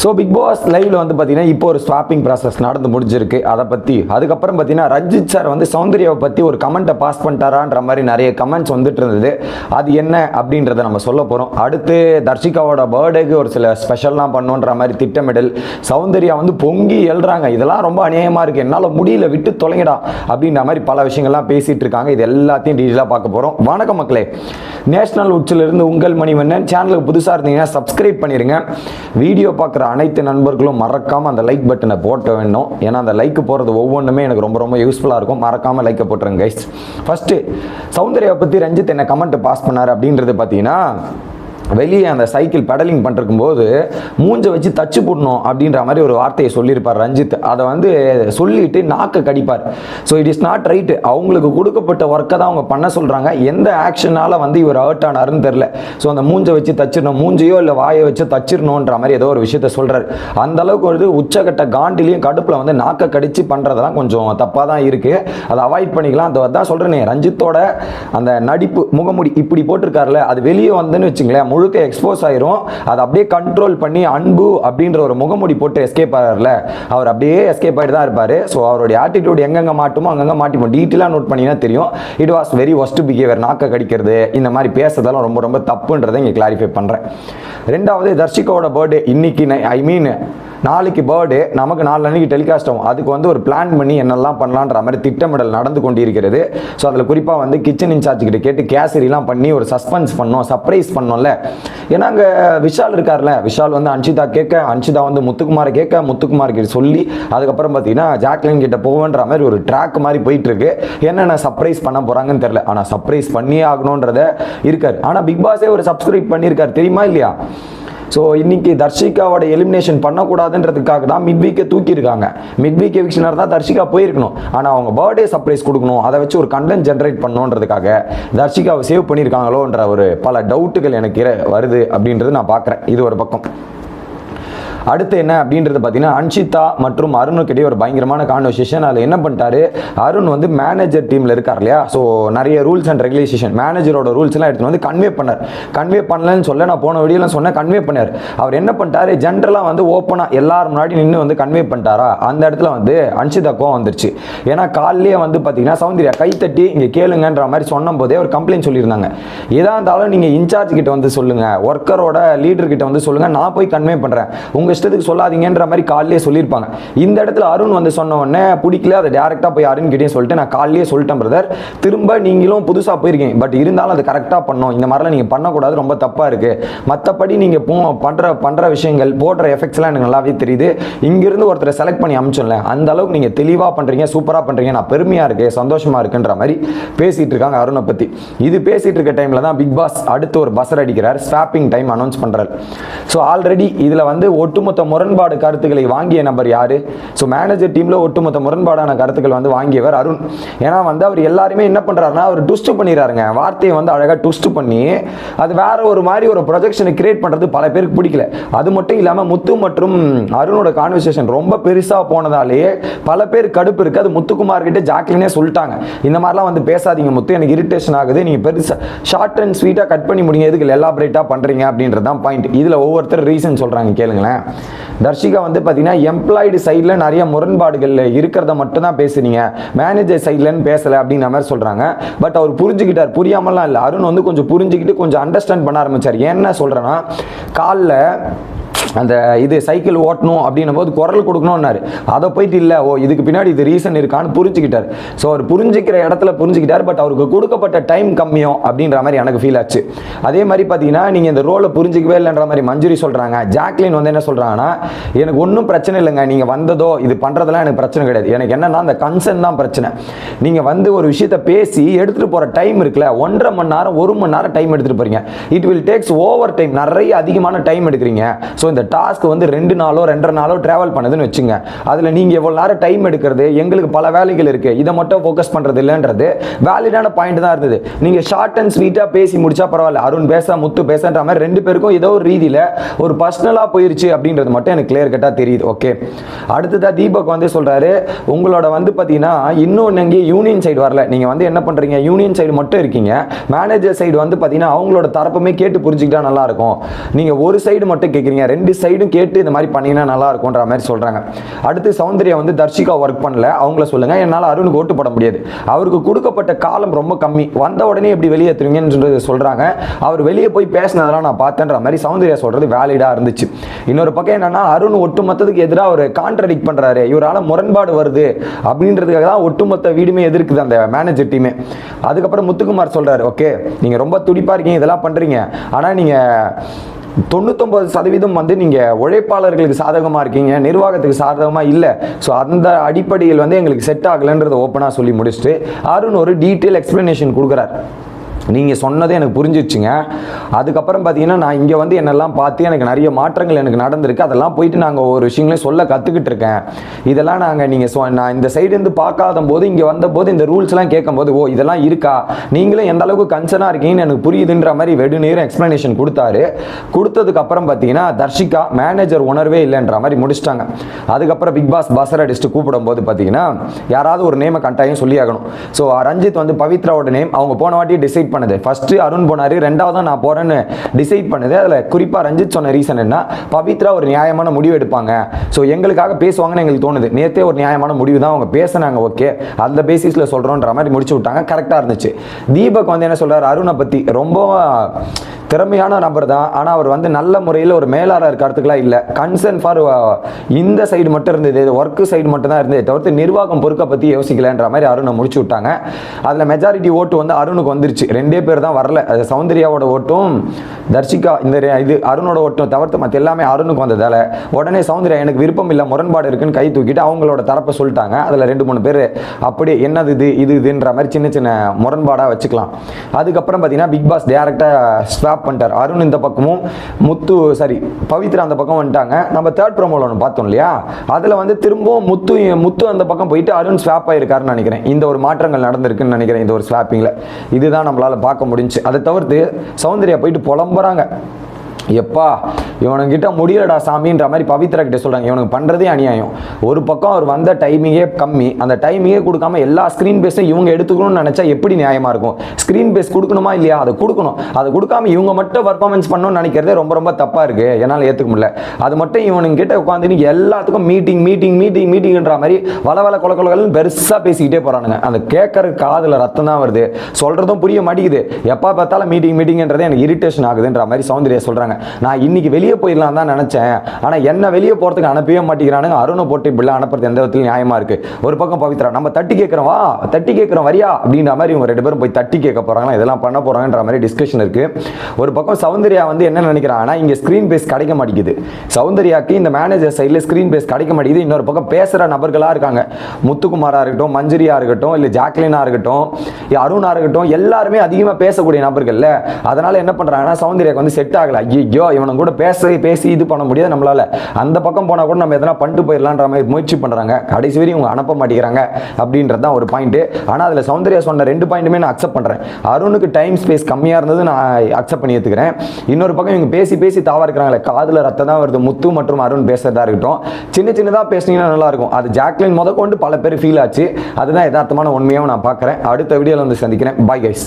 So big pass லைவ்ல வந்து பார்த்தீங்கன்னா இப்போ ஒரு ஸ்வாப்பிங் ப்ராசஸ் நடந்து முடிஞ்சிருக்கு. அதை பற்றி அதுக்கப்புறம் பார்த்தீங்கன்னா ரஞ்சித் சார் வந்து சௌந்தர்யாவை பற்றி ஒரு கமெண்ட்டை பாஸ் பண்ணிட்டாரான்ற மாதிரி நிறைய கமெண்ட்ஸ் வந்துட்டு இருந்தது. அது என்ன அப்படின்றத நம்ம சொல்ல போகிறோம் அடுத்து தர்ஷிகாவோட பர்த்டேக்கு ஒரு சில ஸ்பெஷல்லாம் பண்ணுன்ற மாதிரி திட்டமிடல். சௌந்தர்யா வந்து பொங்கி எழுறாங்க. இதெல்லாம் ரொம்ப அநியாயமாக இருக்குது என்னால் முடியல விட்டு தொலைங்கடா அப்படின்ற மாதிரி பல விஷயங்கள்லாம் பேசிகிட்டு இருக்காங்க. இது எல்லாத்தையும் டீட்டெயிலாக பார்க்க போகிறோம் வணக்கம் மக்களே. நேஷனல் உச்சிலிருந்து உங்கள் மணிவண்ணன். சேனலுக்கு புதுசாக இருந்தீங்கன்னா சப்ஸ்கிரைப் பண்ணிடுங்க வீடியோ பார்க்குற அனைத்து நண்பர்களும் மறக்காமல் அந்த லைக் பட்டனை போட்ட வேணும். ஏன்னா அந்த லைக் போகிறது ஒவ்வொன்றுமே எனக்கு ரொம்ப ரொம்ப யூஸ்ஃபுல்லாக இருக்கும். மறக்காமல் லைக்கை போட்டுருங்க கைஸ் ஃபஸ்ட்டு சௌந்தர்யா பற்றி ரஞ்சித் என்ன கமெண்ட் பாஸ் பண்ணார் அப்படின்றது பார்த்தீங்கன்னா வெளியே அந்த சைக்கிள் பெடலிங் பண்ணிருக்கும் போது மூஞ்ச வச்சு தச்சு போடணும் அப்படின்ற மாதிரி ஒரு வார்த்தையை சொல்லியிருப்பார் ரஞ்சித். அதை வந்து சொல்லிட்டு நாக்கை கடிப்பார். So it is not right அவங்களுக்கு கொடுக்கப்பட்ட ஒர்க்கை தான் அவங்க பண்ண சொல்கிறாங்க எந்த ஆக்ஷனால் வந்து இவர் ஹர்ட் ஆனாருன்னு தெரில ஸோ அந்த மூஞ்சை வச்சு தச்சிடணும் மூஞ்சையோ இல்லை வாயை வச்சு தச்சிடணுன்ற மாதிரி ஏதோ ஒரு விஷயத்த சொல்கிறார் அந்த அளவுக்கு வந்து உச்சகட்ட காண்டிலையும் கடுப்பில் வந்து நாக்கை கடிச்சு பண்ணுறதெல்லாம் கொஞ்சம் தப்பாக தான் இருக்குது அதை அவாய்ட் பண்ணிக்கலாம். அதை தான் சொல்கிறேனே ரஞ்சித்தோட அந்த நடிப்பு முகமுடி இப்படி போட்டிருக்காருல அது வெளியே வந்துன்னு வச்சுங்களேன் முழுக்க எக்ஸ்போஸ் ஆயிரும். அதை அப்படியே கண்ட்ரோல் பண்ணி அன்பு அப்படின்ற ஒரு முகமூடி போட்டு எஸ்கேப் ஆகிறார்ல அவர் அப்படியே எஸ்கேப் ஆகிட்டு தான் இருப்பார். ஸோ அவருடைய ஆட்டிடியூட் எங்கெங்கே மாட்டுமோ அங்கங்கே மாட்டிப்போம். டீட்டெயிலாக நோட் பண்ணிங்கன்னா தெரியும். It was very worst behaviour நாக்க கடிக்கிறது இந்த மாதிரி பேசுறதெல்லாம் ரொம்ப ரொம்ப தப்புன்றதை இங்கே கிளாரிஃபை பண்ணுறேன் ரெண்டாவது தர்ஷிகாவோட பர்த்டே இன்னைக்கு ஐ மீன் நாளைக்கு பர்த்டே நமக்கு நாலு அன்னைக்கு டெலிகாஸ்ட் ஆகும். அதுக்கு வந்து ஒரு பிளான் பண்ணி என்னெல்லாம் பண்ணலான்ற மாதிரி திட்டமிடல் நடந்து கொண்டிருக்கிறது. ஸோ அதில் குறிப்பாக வந்து கிச்சன் இன்சார்ஜ் கிட்ட கேட்டு கேசரிலாம் பண்ணி ஒரு சஸ்பென்ஸ் பண்ணோம் சர்ப்ரைஸ் பண்ணோம்ல. ஏன்னா அங்கே விஷால் இருக்கார்ல. விஷால் வந்து அன்ஷிதா கேட்க அன்ஷிதா வந்து முத்துக்குமாரை கேட்க முத்துக்குமார் கிட்ட சொல்லி அதுக்கப்புறம் பார்த்தீங்கன்னா ஜாக்லின் கிட்ட போவேன்ற மாதிரி ஒரு ட்ராக் மாதிரி போயிட்டு இருக்கு என்னென்ன சர்ப்ரைஸ் பண்ண போறாங்கன்னு தெரியல. ஆனால் சர்ப்ரைஸ் பண்ணியே ஆகணுன்றத இருக்காரு. ஆனால் பிக் பாஸே ஒரு சப்ஸ்கிரைப் பண்ணியிருக்காரு. தெரியுமா இல்லையா? ஸோ இன்றைக்கி தர்ஷிகாவோட எலிமினேஷன் பண்ணக்கூடாதுன்றதுக்காக தான் மிட் வீக்கே தூக்கியிருக்காங்க. மிட் வீக் எவிக்ஷனர் தான் தர்ஷிகா போயிருக்கணும். ஆனால் அவங்க பர்த்டே சர்ப்ரைஸ் கொடுக்கணும். அதை வச்சு ஒரு கண்டென்ட் ஜென்ரேட் பண்ணணுன்றதுக்காக தர்ஷிகாவை சேவ் பண்ணியிருக்காங்களோன்ற ஒரு பல டவுட்டுகள் எனக்கு வருது அப்படின்றது நான் பார்க்குறேன். இது ஒரு பக்கம். அடுத்து என்ன அப்படின்றது பார்த்தீங்கன்னா அன்ஷிதா மற்றும் அருணுக்கிட்டே ஒரு பயங்கரமான கான்வர்சேஷன் அதில் என்ன பண்ணிட்டாரு? அருண் வந்து மேனேஜர் டீமில் இருக்கார் இல்லையா? ஸோ நிறைய ரூல்ஸ் அண்ட் ரெகுலேஷன் மேனேஜரோட ரூல்ஸ்லாம் எல்லாம் எடுத்து வந்து கன்வே பண்ணார். கன்வே பண்ணலன்னு சொல்ல நான் போன வீடியோலாம் சொன்னேன் கன்வே பண்ணார். அவர் என்ன பண்ணிட்டாரு? ஜென்ரலாக வந்து ஓப்பனாக எல்லாரும் முன்னாடி நின்று வந்து கன்வே பண்ணிட்டாரா? அந்த இடத்துல வந்து அன்ஷிதா கோவம் வந்துருச்சு. ஏன்னா காலையிலேயே வந்து பார்த்தீங்கன்னா சௌந்தர்யா கை தட்டி இங்கே கேளுங்கன்ற மாதிரி சொன்னும் போதே ஒரு கம்ப்ளைண்ட் சொல்லியிருந்தாங்க. எதாக இருந்தாலும் நீங்கள் இன்சார்ஜ் கிட்ட வந்து சொல்லுங்கள் ஒர்க்கரோட லீடர் கிட்ட வந்து சொல்லுங்கள் நான் போய் கன்வே பண்ணுறேன் உங்கள் இஷ்டத்துக்கு சொல்லாதீங்கன்ற மாதிரி காலையிலே சொல்லியிருப்பாங்க. இந்த இடத்துல அருண் வந்து சொன்ன உடனே பிடிக்கல அதை டேரெக்டாக போய் அருண் கிட்டே சொல்லிட்டு நான் காலையிலே சொல்லிட்டேன் பிரதர் திரும்ப நீங்களும் புதுசாக போயிருக்கீங்க. பட் இருந்தாலும் அது கரெக்டாக பண்ணோம். இந்த மாதிரிலாம் நீங்கள் பண்ணக்கூடாது. ரொம்ப தப்பாக இருக்குது மற்றபடி நீங்கள் போ பண்ணுற பண்ணுற விஷயங்கள் போடுற எஃபெக்ட்ஸ்லாம் எனக்கு நல்லாவே தெரியுது. இங்கிருந்து ஒருத்தரை செலக்ட் பண்ணி அமிச்சோம்ல அந்த அளவுக்கு நீங்கள் தெளிவாக பண்ணுறீங்க சூப்பராக பண்ணுறீங்க நான் பெருமையாக இருக்குது சந்தோஷமாக இருக்குன்ற மாதிரி பேசிகிட்டு இருக்காங்க அருணை பற்றி இது பேசிகிட்டு இருக்க டைமில் தான் பிக் பாஸ் அடுத்து ஒரு பஸ்ஸர் அடிக்கிறார். ஸ்வாப்பிங் டைம் அனௌன்ஸ் பண்ணுறாரு ஸோ ஆல்ரெடி இதில் வந்து ஒட்டுமொத்த முரண்பாடு கருத்துக்களை வாங்கிய நபர் யாரு? ஸோ மேனேஜர் டீமில் ஒட்டுமொத்த முரண்பாடான கருத்துக்கள் வந்து வாங்கியவர் அருண். ஏன்னா வந்து அவர் எல்லாருமே என்ன பண்ணுறாருன்னா அவர் ட்விஸ்ட் பண்ணிடுறாருங்க. வார்த்தையை வந்து அழகாக ட்விஸ்ட் பண்ணி அது வேற ஒரு மாதிரி ஒரு ப்ரொஜெக்ஷனை கிரியேட் பண்ணுறது பல பேருக்கு பிடிக்கல. அது மட்டும் இல்லாமல் முத்து மற்றும் அருணோட கான்வர்சேஷன் ரொம்ப பெருசாக போனதாலேயே பல பேர் கடுப்பு இருக்கு. அது முத்துக்குமார் கிட்ட ஜாக்லினே சொல்லிட்டாங்க. இந்த மாதிரிலாம் வந்து பேசாதீங்க முத்து. எனக்கு இரிட்டேஷன் ஆகுது. நீங்கள் பெருசாக ஷார்ட் அண்ட் ஸ்வீட்டாக கட் பண்ணி முடிங்க. எதுக்கு எலாபரேட்டாக பண்ணுறீங்க அப்படின்றது தான் பாயிண்ட் இதில் ஒவ்வொருத்தர் ரீசன் சொல்கிறாங்க கேளுங்களேன். தர்ஷிகா வந்து பார்த்தீங்கன்னா எம்ப்ளாய்டு சைடில் நிறைய முரண்பாடுகள் இருக்கிறத மட்டும் தான் பேசுனீங்க. மேனேஜர் சைட்லன்னு பேசலை அப்படிங்கிற மாதிரி சொல்கிறாங்க பட் அவர் புரிஞ்சுக்கிட்டார். புரியாமலாம் இல்லை. அருண் வந்து கொஞ்சம் புரிஞ்சுக்கிட்டு கொஞ்சம் அண்டர்ஸ்டாண்ட் பண்ண ஆரம்பிச்சார். என்ன சொல்கிறேன்னா காலில் அந்த இது சைக்கிள் ஓட்டணும் அப்படின்னும் போது குரல் கொடுக்கணும்னாரு. அதை போயிட்டு இல்லை ஓ இதுக்கு பின்னாடி இது ரீசன் இருக்கான்னு புரிஞ்சுக்கிட்டார். ஸோ அவர் புரிஞ்சுக்கிற இடத்துல புரிஞ்சுக்கிட்டார் பட் அவருக்கு கொடுக்கப்பட்ட டைம் கம்மியும் அப்படின்ற மாதிரி எனக்கு ஃபீல் ஆச்சு. அதே மாதிரி பார்த்தீங்கன்னா நீங்கள் இந்த ரோலை புரிஞ்சிக்கவே இல்லைன்ற மாதிரி மஞ்சுரி சொல்கிறாங்க ஜாக்லின் வந்து என்ன சொல்கிறாங்கன்னா எனக்கு ஒன்றும் பிரச்சனை இல்லைங்க. நீங்கள் வந்ததோ இது பண்ணுறதெல்லாம் எனக்கு பிரச்சனை கிடையாது. எனக்கு என்னன்னா அந்த கன்சர்ன் தான் பிரச்சனை. நீங்கள் வந்து ஒரு விஷயத்தை பேசி எடுத்துகிட்டு போகிற டைம் இருக்குல்ல ஒன்றரை மணி நேரம் ஒரு மணி நேரம் டைம் எடுத்துகிட்டு போகிறீங்க it will takes over time நிறைய அதிகமான டைம் எடுக்கிறீங்க. ஸோ இந்த டாஸ்க் வந்து ரெண்டு நாளோ ரெண்டரை நாளோ ட்ராவல் பண்ணுதுன்னு வச்சுங்க. அதில் நீங்கள் எவ்வளோ நேரம் டைம் எடுக்கிறது எங்களுக்கு பல வேலைகள் இருக்குது இதை மட்டும் ஃபோக்கஸ் பண்ணுறது இல்லைன்றது வேலிடான பாயிண்ட் தான் இருந்தது. நீங்கள் ஷார்ட் அண்ட் ஸ்வீட்டாக பேசி முடிச்சா பரவாயில்ல. அருண் பேச முத்து பேசன்ற மாதிரி ரெண்டு பேருக்கும் ஏதோ ஒரு ரீதியில் ஒரு பர்சனலாக போயிருச்சு அப்படின்றது மட்டும் எனக்கு கிளியர் கட்டாக தெரியுது. ஓகே அடுத்ததாக தீபக் வந்து சொல்கிறாரு உங்களோட வந்து பார்த்தீங்கன்னா இன்னும் எங்கேயும் யூனியன் சைடு வரல. நீங்கள் வந்து என்ன பண்ணுறீங்க யூனியன் சைடு மட்டும் இருக்கீங்க. மேனேஜர் சைடு வந்து பார்த்தீங்கன்னா அவங்களோட தரப்புமே கேட்டு புரிஞ்சுக்கிட்டா நல்லாயிருக்கும் நீங்கள் ஒரு சைடு மட்டும் கேட்குறீங்க ரெண்டு ரெண்டு சைடும் கேட்டு இந்த மாதிரி பண்ணீங்கன்னா நல்லா இருக்கும்ன்ற மாதிரி சொல்றாங்க. அடுத்து சௌந்தர்யா வந்து தர்ஷிகா ஒர்க் பண்ணல. அவங்கள சொல்லுங்க. என்னால் அருணுக்கு ஓட்டு போட முடியாது. அவருக்கு கொடுக்கப்பட்ட காலம் ரொம்ப கம்மி. வந்த உடனே எப்படி வெளியே ஏற்றுவீங்கன்னு சொல்றாங்க. அவர் வெளியே போய் பேசினதெல்லாம் நான் பார்த்தேன்ற மாதிரி சௌந்தர்யா சொல்றது வேலிடா இருந்துச்சு. இன்னொரு பக்கம் என்னன்னா அருண் ஒட்டுமொத்தத்துக்கு எதிராக ஒரு கான்ட்ரடிக்ட் பண்றாரு. இவரால் முரண்பாடு வருது அப்படின்றதுக்காக தான் ஒட்டுமொத்த வீடுமே எதிர்க்குது அந்த மேனேஜர் டீமே அதுக்கப்புறம் முத்துக்குமார் சொல்றாரு ஓகே நீங்க ரொம்ப துடிப்பா இருக்கீங்க. இதெல்லாம் பண்றீங்க. ஆனா நீங்க தொண்ணூத்தொம்பது சதவீதம் வந்து நீங்கள் உழைப்பாளர்களுக்கு சாதகமாக இருக்கீங்க நிர்வாகத்துக்கு சாதகமாக இல்லை. ஸோ அந்த அடிப்படையில் வந்து எங்களுக்கு செட் ஆகலைன்றதை ஓப்பனாக சொல்லி முடிச்சுட்டு அருண் ஒரு டீட்டெயில் எக்ஸ்ப்ளனேஷன் கொடுக்குறார். நீங்கள் சொன்னதே எனக்கு புரிஞ்சிச்சுங்க அதுக்கப்புறம் பார்த்தீங்கன்னா நான் இங்கே வந்து என்னெல்லாம் பார்த்து எனக்கு நிறைய மாற்றங்கள் எனக்கு நடந்திருக்கு. அதெல்லாம் போயிட்டு நாங்கள் ஒரு விஷயங்களையும் சொல்ல கற்றுக்கிட்டு இருக்கேன். இதெல்லாம் நாங்கள் நீங்கள் சொ நான் இந்த சைடுலேருந்து பார்க்காத போது இங்கே வந்தபோது இந்த ரூல்ஸ்லாம் கேட்கும்போது ஓ இதெல்லாம் இருக்கா? நீங்களும் எந்த அளவுக்கு கன்சர்னாக இருக்கீங்கன்னு எனக்கு புரியுதுன்ற மாதிரி வெடுநீரும் எக்ஸ்ப்ளனேஷன் கொடுத்தாரு. கொடுத்ததுக்கப்புறம் பார்த்தீங்கன்னா தர்ஷிகா மேனேஜர் உணர்வே இல்லைன்ற மாதிரி முடிச்சிட்டாங்க. அதுக்கப்புறம் பிக் பாஸ் பசர் அடிச்சுட்டு கூப்பிடும் போது பார்த்தீங்கன்னா யாராவது ஒரு நேமை கட்டாயம் சொல்லி ஆகணும். ஸோ ரஞ்சித் வந்து பவித்ராவோட நேம் அவங்க போன வாட்டி டிசைட் பண்ணுது. ஃபர்ஸ்ட் அருண் போனார் ரெண்டாவது நான் போறேன்னு டிசைட் பண்ணுது. அதில் குறிப்பாக ரஞ்சித் சொன்ன ரீசன் என்ன? பவித்ரா ஒரு நியாயமான முடிவு எடுப்பாங்க. ஸோ எங்களுக்காக பேசுவாங்கன்னு எங்களுக்கு தோணுது. நேத்தே ஒரு நியாயமான முடிவு தான் அவங்க பேசினாங்க ஓகே அந்த பேசிஸில் சொல்கிறோன்ற மாதிரி முடிச்சு விட்டாங்க. கரெக்டாக இருந்துச்சு. தீபக் வந்து என்ன சொல்கிறார் அருணை பற்றி ரொம்ப திறமையான நபர் தான். ஆனால் அவர் வந்து நல்ல முறையில் ஒரு மேலாளர் கருத்துக்கெல்லாம் இல்லை. கன்சர்ன் ஃபார் இந்த சைடு மட்டும் இருந்தது. ஒர்க்கு சைடு மட்டும் தான் இருந்தது தவிர்த்து நிர்வாகம் பொறுக்க பற்றி யோசிக்கலன்ற மாதிரி அருணை முடிச்சு விட்டாங்க. அதில் மெஜாரிட்டி ஓட்டு வந்து அருணுக்கு வந்துருச்சு. ரெண்டே பேர் தான் வரல. அது சௌந்தர்யாவோட ஓட்டும் தர்ஷிகா இந்த இது அருணோட ஓட்டும் தவிர்த்து மற்ற எல்லாமே அருணுக்கு வந்ததால் உடனே சௌந்தர்யா எனக்கு விருப்பம் இல்லை முரண்பாடு இருக்குன்னு கை தூக்கிட்டு அவங்களோட தரப்பை சொல்லிட்டாங்க. அதில் ரெண்டு மூணு பேர் அப்படியே என்னது இது இது இதுன்ற மாதிரி சின்ன சின்ன முரண்பாடாக வச்சுக்கலாம். அதுக்கப்புறம் பார்த்தீங்கன்னா பிக் பாஸ் டேரெக்டாக ஸ்வாப் பண்ணிட்டார். அருண் இந்த பக்கமும் முத்து சரி பவித்ரா அந்த பக்கம் வந்துட்டாங்க. நம்ம தேர்ட் ப்ரோமோல ஒன்று பார்த்தோம் இல்லையா? அதில் வந்து திரும்பவும் முத்து முத்து அந்த பக்கம் போயிட்டு அருண் ஸ்வாப் ஆகிருக்காருன்னு நினைக்கிறேன். இந்த ஒரு மாற்றங்கள் நடந்திருக்குன்னு நினைக்கிறேன் இந்த ஒரு ஸ்வாப்பிங்கில் இதுதான் நம்மளால் பார்க்க முடிஞ்சுச்சு அதை தவிர்த்து சௌந்தர்யா போயிட்டு புலம்புறாங்க. எப்பா இவனுங்கிட்ட முடியலடா சாமின்ற மாதிரி பவித்ரா கிட்ட சொல்கிறாங்க இவனுக்கு பண்ணுறதே அநியாயம். ஒரு பக்கம் அவர் வந்த டைமிங்கே கம்மி. அந்த டைமிங்கே கொடுக்காம எல்லா ஸ்க்ரீன் பேஸும் இவங்க எடுத்துக்கணும்னு நினச்சா எப்படி நியாயமாக இருக்கும்? ஸ்க்ரீன் பேஸ் கொடுக்கணுமா இல்லையா? அதை கொடுக்கணும். அதை கொடுக்காம இவங்க மட்டும் பர்ஃபார்மன்ஸ் பண்ணணும்னு நினைக்கிறதே ரொம்ப ரொம்ப தப்பாக இருக்குது என்னால் ஏற்றுக்க முடியல. அது மட்டும் இவனுங்க கிட்ட உட்காந்து நீங்க எல்லாத்துக்கும் மீட்டிங் மீட்டிங் மீட்டிங் மீட்டிங்ன்ற மாதிரி வள வள கொல கொலகள்னு பெருசாக பேசிக்கிட்டே போகிறானுங்க அந்த கேட்கற காதில் ரத்தம் தான் வருது. சொல்கிறதும் புரிய மாட்டேங்குது. எப்போ பார்த்தாலும் மீட்டிங் மீட்டிங்ன்றதே எனக்கு இரிட்டேஷன் ஆகுதுன்ற மாதிரி சௌந்தர்யா சொல்கிறாங்க நான் இன்னைக்கு வெளியே போயிடலாம் தான் நினச்சேன். ஆனால் என்ன வெளியே போகிறதுக்கு அனுப்பவே மாட்டேங்கிறானுங்க. அருணை போட்டு இப்படிலாம் அனுப்புறது எந்த விதத்துலையும் நியாயமா இருக்கு. ஒரு பக்கம் பவித்ரா நம்ம தட்டி கேட்குறோம் வா தட்டி கேட்குறோம் வரியா? அப்படின்ற மாதிரி இவங்க ரெண்டு பேரும் போய் தட்டி கேட்க போகிறாங்களா இதெல்லாம் பண்ண போகிறாங்கன்ற மாதிரி டிஸ்கஷன் இருக்கு. ஒரு பக்கம் சௌந்தர்யா வந்து என்ன நினைக்கிறாங்கன்னா இங்கே ஸ்க்ரீன் பேஸ் கிடைக்க மாட்டேங்குது. சௌந்தர்யாக்கு இந்த மேனேஜர் சைடில் ஸ்க்ரீன் பேஸ் கிடைக்க மாட்டேங்குது. இன்னொரு பக்கம் பேசுகிற நபர்களாக இருக்காங்க. முத்துக்குமாராக இருக்கட்டும் மஞ்சரியா இருக்கட்டும் இல்லை ஜாக்லினா இருக்கட்டும் அருணா இருக்கட்டும் எல்லாருமே அதிகமா பேசக்கூடிய நபர்கள்ல அதனால என்ன பண்றாங்கன்னா சௌந்தர்யாக்கு வந்து செட் ஆகல. ஐயோ இவனை கூட பேச பேசி இது பண்ண முடியாது நம்மளால. அந்த பக்கம் போனா கூட நம்ம எதனா பண்ணிட்டு போயிடலான்ற மாதிரி முயற்சி பண்றாங்க. கடைசி வரையும் இவங்க அனுப்ப மாட்டேங்கிறாங்க அப்படின்றது தான் ஒரு பாயிண்ட் ஆனா அதுல சௌந்தர்யா சொன்ன ரெண்டு பாயிண்ட்டுமே நான் அக்செப்ட் பண்றேன். அருணுக்கு டைம் ஸ்பேஸ் கம்மியா இருந்தது நான் அக்செப்ட் பண்ணி ஏத்துக்கிறேன். இன்னொரு பக்கம் இவங்க பேசி பேசி தாவா இருக்கிறாங்களே காதுல ரத்தம் தான் வருது. முத்து மற்றும் அருண் பேசுறதா இருக்கட்டும். சின்ன சின்னதா பேசுனீங்கன்னா நல்லா இருக்கும். அது ஜாக்லின் முத கொண்டு பல பேர் ஃபீல் ஆச்சு. அதுதான் யதார்த்தமான உண்மையாக நான் பார்க்குறேன். அடுத்த வீடியோவில் வந்து சந்திக்கிறேன். Bye guys